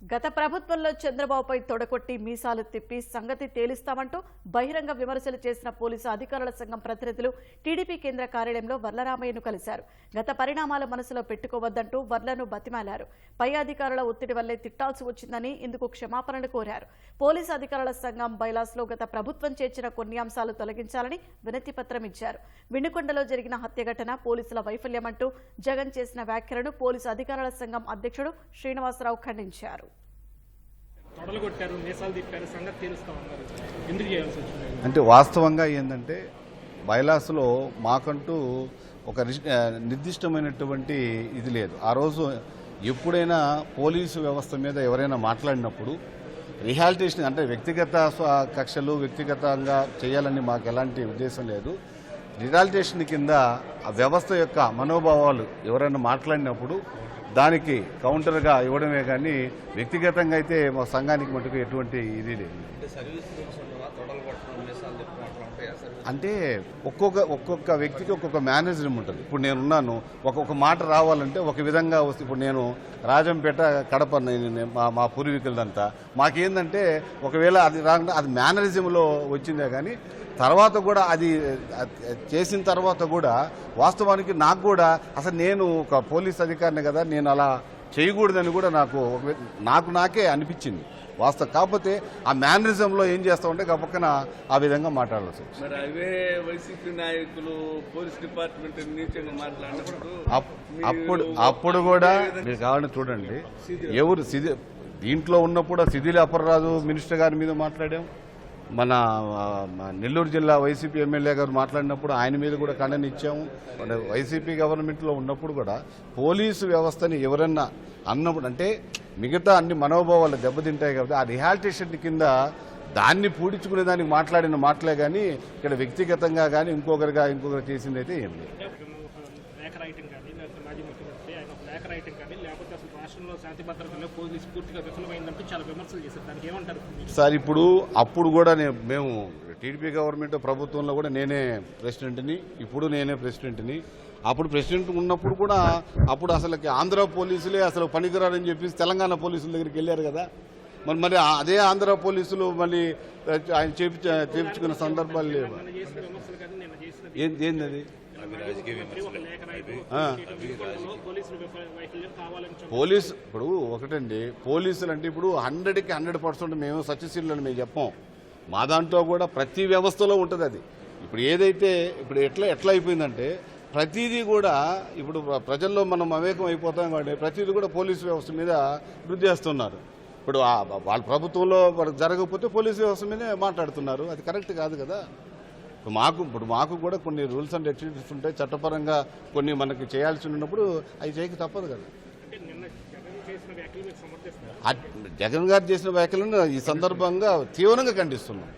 గత ప్రభుత్వంలో చంద్రబాబుపై తొడగొట్టి మీసాలు తిప్పి సంగతి తేలిస్తామంటూ బహిరంగ విమర్శలు చేసిన పోలీసు అధికారుల సంఘం ప్రతినిధులు టీడీపీ కేంద్ర కార్యాలయంలో వర్లరామయ్యను కలిశారు. గత పరిణామాల మనసులో పెట్టుకోవద్దంటూ వర్లను బతిమాలారు. పై అధికారుల ఒత్తిడి వల్లే తిట్టాల్సి వచ్చిందని ఇందుకు క్షమాపణలు కోరారు. పోలీసు అధికారుల సంఘం బైలాస్లో గత ప్రభుత్వం చేర్చిన కొన్ని అంశాలు తొలగించాలని వినతి పత్రం ఇచ్చారు. వినుకొండలో జరిగిన హత్య ఘటన పోలీసుల వైఫల్యమంటూ జగన్ చేసిన వ్యాఖ్యలను పోలీసు అధికారుల సంఘం అధ్యక్షుడు శ్రీనివాసరావు ఖండించారు. తొడలు కొట్టారు మీసాలు తిప్పారు సంగతి తెలుస్తామన్నారు ఎందుకు చేయాల్సి వచ్చింది? అంటే వాస్తవంగా ఏంటంటే బైలాసులో మాకంటూ ఒక నిర్దిష్టమైనటువంటి ఇది లేదు. ఆ రోజు ఎప్పుడైనా పోలీసు వ్యవస్థ మీద ఎవరైనా మాట్లాడినప్పుడు రిహాలిటేషన్ అంటే వ్యక్తిగత కక్షలు వ్యక్తిగతంగా చేయాలని మాకు ఎలాంటి ఉద్దేశం లేదు. రిహాలిటేషన్ కింద ఆ వ్యవస్థ యొక్క మనోభావాలు ఎవరైనా మాట్లాడినప్పుడు దానికి కౌంటర్గా ఇవ్వడమే కానీ వ్యక్తిగతంగా అయితే మా సంఘానికి మటుకు ఎటువంటి ఇది లేదు. అంటే ఒక్కొక్క ఒక్కొక్క వ్యక్తికి ఒక్కొక్క మేనేజర్ ఉంటుంది. ఇప్పుడు నేనున్నాను ఒక్కొక్క మాట రావాలంటే ఒక విధంగా వస్తే ఇప్పుడు నేను రాజంపేట కడప మా మా పూర్వీకులదంతా. మాకేందంటే ఒకవేళ అది రాకుండా అది మేనరిజంలో వచ్చిందే కానీ తర్వాత కూడా అది చేసిన తర్వాత కూడా వాస్తవానికి నాకు కూడా అసలు నేను ఒక పోలీస్ అధికారిని కదా నేను అలా చేయకూడదని కూడా నాకు నాకు నాకే అనిపించింది వాస్తవం కాకపోతే ఆ మేనరిజంలో ఏం చేస్తామంటే ఒక పక్కన ఆ విధంగా మాట్లాడాల్సి మరి అవే వైసీపీ నాయకులు పోలీస్ డిపార్ట్మెంట్ అప్పుడు అప్పుడు కూడా మీరు కావాలని చూడండి ఎవరు దీంట్లో ఉన్నప్పుడు సిదిలి అప్పలరాజు మినిస్టర్ గారి మీద మాట్లాడాం. మన నెల్లూరు జిల్లా వైసీపీ ఎమ్మెల్యే గారు మాట్లాడినప్పుడు ఆయన మీద కూడా ఖండన ఇచ్చాము వైసీపీ గవర్నమెంట్లో ఉన్నప్పుడు కూడా పోలీసు వ్యవస్థని ఎవరన్నా అన్నప్పుడు అంటే మిగతా అన్ని మనోభావాలు దెబ్బతింటాయి కాబట్టి ఆ రిహాలిటేషన్ కింద దాన్ని పూడించుకునే దానికి మాట్లాడిన మాటలే కానీ ఇక్కడ వ్యక్తిగతంగా కానీ ఇంకొకరిగా ఇంకొకరు చేసింది అయితే ఏం లేదు. కానీ లేకపోతే అసలు రాష్ట్రంలో శాంతి భద్రతలో పోలీసు పూర్తిగా విఫలమైందంటూ చాలా విమర్శలు చేశారు. దానికి ఏమంటారు? సార్ ఇప్పుడు అప్పుడు కూడా నేను మేము టీడీపీ గవర్నమెంట్ ప్రభుత్వంలో కూడా నేనే ప్రెసిడెంట్ని ఇప్పుడు నేనే ప్రెసిడెంట్ని. అప్పుడు ప్రెసిడెంట్ ఉన్నప్పుడు కూడా అప్పుడు అసలు ఆంధ్ర పోలీసులే అసలు పనికిరారని చెప్పేసి తెలంగాణ పోలీసుల దగ్గరికి వెళ్ళారు కదా. మరి మరి అదే ఆంధ్ర పోలీసులు మళ్ళీ ఆయన చేపించ చేపించుకున్న సందర్భాలు లేవు? ఏంది ముఖ్యమంత్రి పోలీస్ ఇప్పుడు ఒకటండి. పోలీసులు అంటే ఇప్పుడు హండ్రెడ్కి హండ్రెడ్ పర్సెంట్ మేము సత్యశీలని మేము చెప్పాం. మా దాంట్లో కూడా ప్రతి వ్యవస్థలో ఉంటుంది అది. ఇప్పుడు ఏదైతే ఇప్పుడు ఎట్లా ఎట్లా అయిపోయిందంటే ప్రతిదీ కూడా ఇప్పుడు ప్ర- ప్రజల్లో మనం అవేకం అయిపోతాం కాబట్టి ప్రతిదీ కూడా పోలీసు వ్యవస్థ మీద వృద్ధి చేస్తున్నారు. ఇప్పుడు ఆ- వాళ్ళ ప్రభుత్వంలో జరగకపోతే పోలీసు వ్యవస్థ మీదే మాట్లాడుతున్నారు. అది కరెక్ట్ కాదు కదా? మాకు ఇప్పుడు మాకు కూడా కొన్ని రూల్స్ అండ్ యాక్టివిటీస్ ఉంటాయి చట్టపరంగా కొన్ని మనకి చేయాల్సి ఉన్నప్పుడు అవి చేయక తప్పదు కదా. జగన్ గారు చేసిన వ్యాఖ్యలను ఈ సందర్భంగా తీవ్రంగా ఖండిస్తున్నాం.